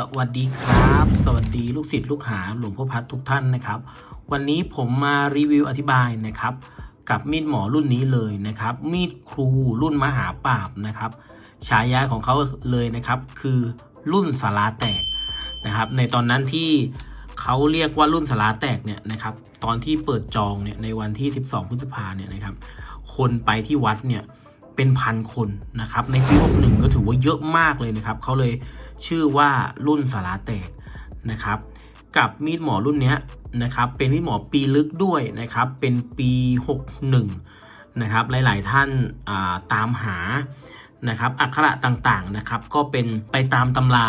สวัสดีครับ สวัสดีลูกศิษย์ลูกหาหลวงพ่อพัดทุกท่านนะครับ วันนี้ผมมารีวิวอธิบายนะครับ กับมีดหมอรุ่นนี้เลยนะครับ มีดครูรุ่นมหาปราบนะครับ ฉายาของเขาเลยนะครับ คือรุ่นสาราแตกนะครับ ในตอนนั้นที่เขาเรียกว่ารุ่นสาราแตกเนี่ยนะครับ ตอนที่เปิดจองเนี่ยในวันที่ 12 พฤษภาเนี่ยนะครับ คนไปที่วัดเนี่ยเป็นพันคนนะครับ ในปี61ก็ถือว่าเยอะมากเลยนะครับเขาเลย ชื่อว่ารุ่นสาราแตกนะครับกับมีดหมอรุ่นเนี้ยนะครับเป็นมีดหมอปีลึกด้วยนะครับเป็นปี 61นะครับหลายๆท่านอ่าตามหานะครับอักขระต่างๆนะครับก็เป็นไปตามตำรา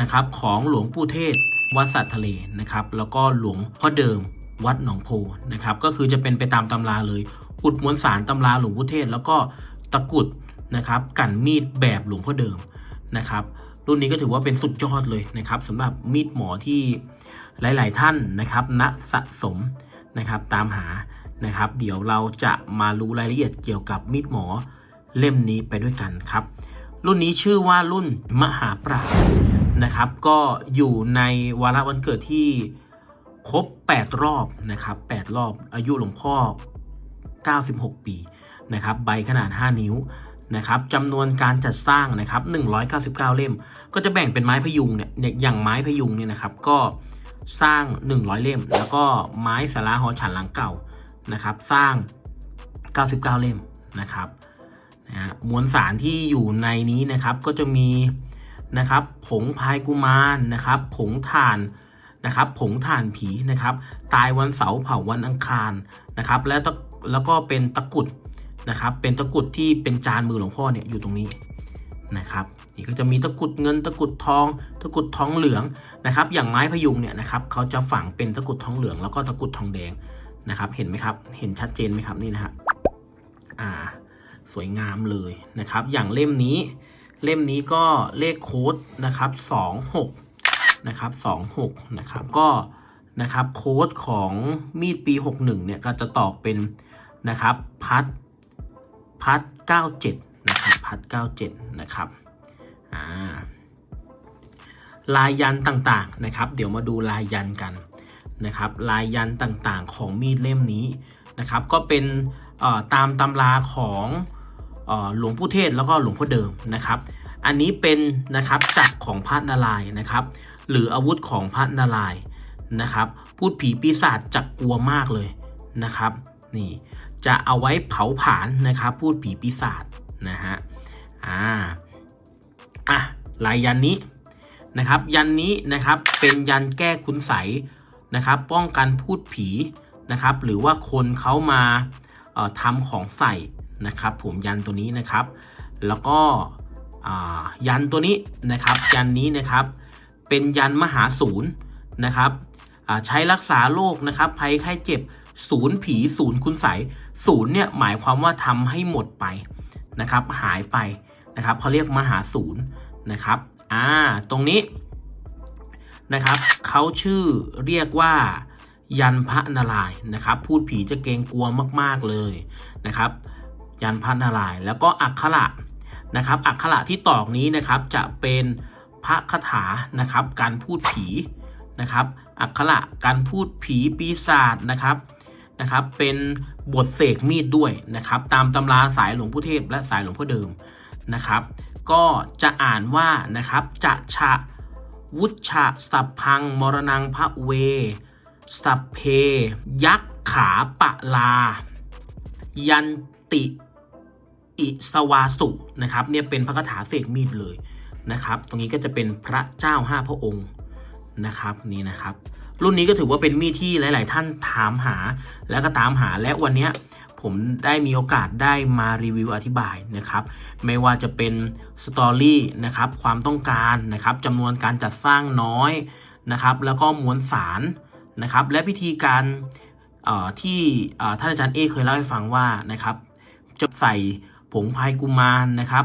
นะครับของหลวงปู่เทศวัดสัตว์ทะเลนะครับแล้วก็หลวงพ่อเดิมวัดหนองโพนะครับก็คือจะเป็นไปตามตำราเลยอุดมวลสารตำราหลวงปู่เทศแล้วก็ตะกุดนะครับกันมีดแบบหลวงพ่อเดิมนะครับ รุ่นนี้ก็ถือว่าเป็นสุดยอดเลยนะครับสำหรับมีดหมอที่หลาย ๆ ท่านนะครับณสะสมนะครับตามหานะครับ เดี๋ยวเราจะมารู้รายละเอียดเกี่ยวกับมีดหมอเล่มนี้ไปด้วยกันครับ รุ่นนี้ชื่อว่ารุ่นมหาปราบนะครับ ก็อยู่ในวาระวันเกิดที่ครบ 8 รอบนะครับ8รอบอายุหลวงพ่อ 96 ปีนะครับ ใบขนาด 5 นิ้ว นะครับจำนวนการจัดสร้างนะครับ199 เล่ม ก็จะแบ่งเป็นไม้พยุงเนี่ยอย่างไม้พยุงเนี่ยนะครับก็สร้าง 100 เล่ม แล้วก็ไม้สาราหอฉันหลังเก่านะครับสร้าง 99 เล่มนะครับนะฮะมวลสารที่อยู่ในนี้นะครับก็จะมีนะครับผงพายกุมารนะครับผงถ่านนะครับผงถ่านผีนะครับตายวันเสาร์เผาวันอังคารนะครับแล้วตะแล้วก็เป็นตะกุด นะครับ เป็นตะกุดที่เป็นจานมือหลวงพ่อเนี่ยอยู่ตรงนี้นะครับนี่ก็จะมีตะกุดเงินตะกุดทอง ตะกุดทองเหลืองนะครับ อย่างไม้พยุงเนี่ยนะครับเขาจะฝังเป็นตะกุดทองเหลืองแล้วก็ตะกุดทองแดงนะครับ เห็นไหมครับ เห็นชัดเจนไหมครับนี่นะฮะอ่า สวยงามเลยนะครับ อย่างเล่มนี้เล่มนี้ก็เลขโค้ดนะครับ26นะครับ26นะครับก็นะครับโค้ดของมีดปี 61เนี่ยก็จะตอกเป็นนะครับพัด พัด97 นะครับพัด97 นะครับอ่าลายยันต่างๆนะครับ เดี๋ยวมาดูลายยันกันนะครับ ลายยันต่างๆของมีดเล่มนี้นะครับ ก็เป็นตามตำราของหลวงปู่เทศแล้วก็หลวงพ่อเดิมนะครับ อันนี้เป็นนะครับจักรของพระนารายณ์นะครับ หรืออาวุธของพระนารายณ์นะครับ พูดผีปีศาจจักกลัวมากเลยนะครับ นี่ จะเอาไว้เผาผลาญนะครับ พูดผีปีศาจนะฮะอ่าอะลายยันนี้นะครับ ยันนี้นะครับเป็นยันแก้คุณใสนะครับ ป้องกันพูดผีนะครับ หรือว่าคนเขามาทำของใส่นะครับ ผมยันตัวนี้นะครับ แล้วก็อ่ายันตัวนี้นะครับ ยันนี้นะครับ เป็นยันมหาศูนย์นะครับอ่าใช้รักษาโรคนะครับภัยไข้เจ็บศูนย์ผีศูนย์คุณใส ศูนย์เนี่ยหมายความว่าทำให้หมดไปนะครับ หายไปนะครับเขาเรียกมหาศูนย์นะครับอ่าตรงนี้นะครับเขาชื่อเรียกว่ายันพระนารายนะครับ พูดผีจะเกรงกลัวมากๆเลยนะครับ ยันพระนารายแล้วก็อักขระนะครับอักขระที่ตอกนี้นะครับจะเป็นพระคาถานะครับ การพูดผีนะครับ อักขระการพูดผีปีศาจนะครับ นะครับเป็นบทเสกมีดด้วยนะครับ ตามตำราสายหลวงพ่อเทพและสายหลวงพ่อเดิมนะครับ ก็จะอ่านว่านะครับจะชะวุชะสัพพังมรนังพระเว สัพเพ ยักษขาปะลา ยันติอิสวาสุนะครับเนี่ยเป็นพระคาถาเสกมีดเลยนะครับ ตรงนี้ก็จะเป็นพระเจ้าห้าพระองค์นะครับนี่นะครับ รุ่นนี้ก็ถือว่าเป็นมีดที่หลาย ๆ ท่านถามหา แล้วก็ตามหาและวันนี้ผมได้มีโอกาสได้มารีวิวอธิบายนะครับ ไม่ว่าจะเป็นสตอรี่นะครับความต้องการนะครับจำนวนการจัดสร้างน้อยนะครับ แล้วก็มวลสารนะครับ และพิธีการที่ท่านอาจารย์เอเคยเล่าให้ฟังว่านะครับจะใส่ผงพายกุมารนะครับ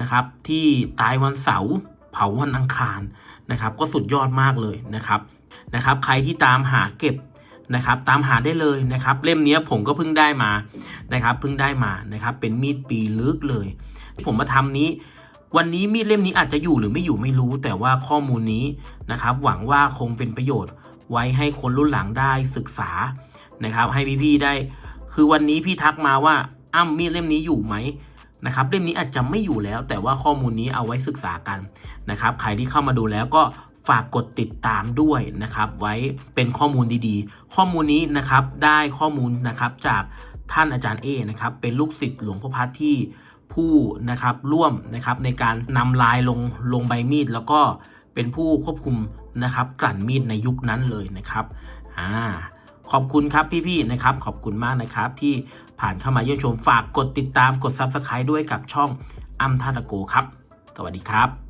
นะครับ ที่ตายวันเสาร์เผาวันอังคารนะครับ ก็สุดยอดมากเลยนะครับ นะครับ ใครที่ตามหาเก็บนะครับ ตามหาได้เลยนะครับ เล่มนี้ผมก็เพิ่งได้มานะครับเพิ่งได้มานะครับ เป็นมีดปีลึกเลย ผมมาทำนี้ วันนี้มีดเล่มนี้อาจจะอยู่หรือไม่อยู่ไม่รู้ แต่ว่าข้อมูลนี้นะครับ หวังว่าคงเป็นประโยชน์ ไว้ให้คนรุ่นหลังได้ศึกษานะครับ ให้พี่ๆได้ คือวันนี้พี่ทักมาว่าอ้ำมีดเล่มนี้อยู่ไหมนะครับเล่มนี้อาจจะไม่อยู่แล้ว แต่ว่าข้อมูลนี้เอาไว้ศึกษากันนะครับ ใครที่เข้ามาดูแล้วก็ ฝากกดติดตามด้วยนะครับ ไว้เป็นข้อมูลดีๆ ข้อมูลนี้นะครับได้ข้อมูลนะครับจากท่านอาจารย์เอนะครับ เป็นลูกศิษย์หลวงพ่อพัดที่ผู้นะครับร่วมนะครับในการนำลายลงลงใบมีด แล้วก็เป็นผู้ควบคุมนะครับกลั่นมีดในยุคนั้นเลยนะครับอ่าขอบคุณครับพี่ๆนะครับ ขอบคุณมากนะครับ ที่ผ่านเข้ามาเยี่ยมชมฝากกดติดตามกด Subscribe ด้วยกับช่องอัมทาตะโกครับ สวัสดีครับ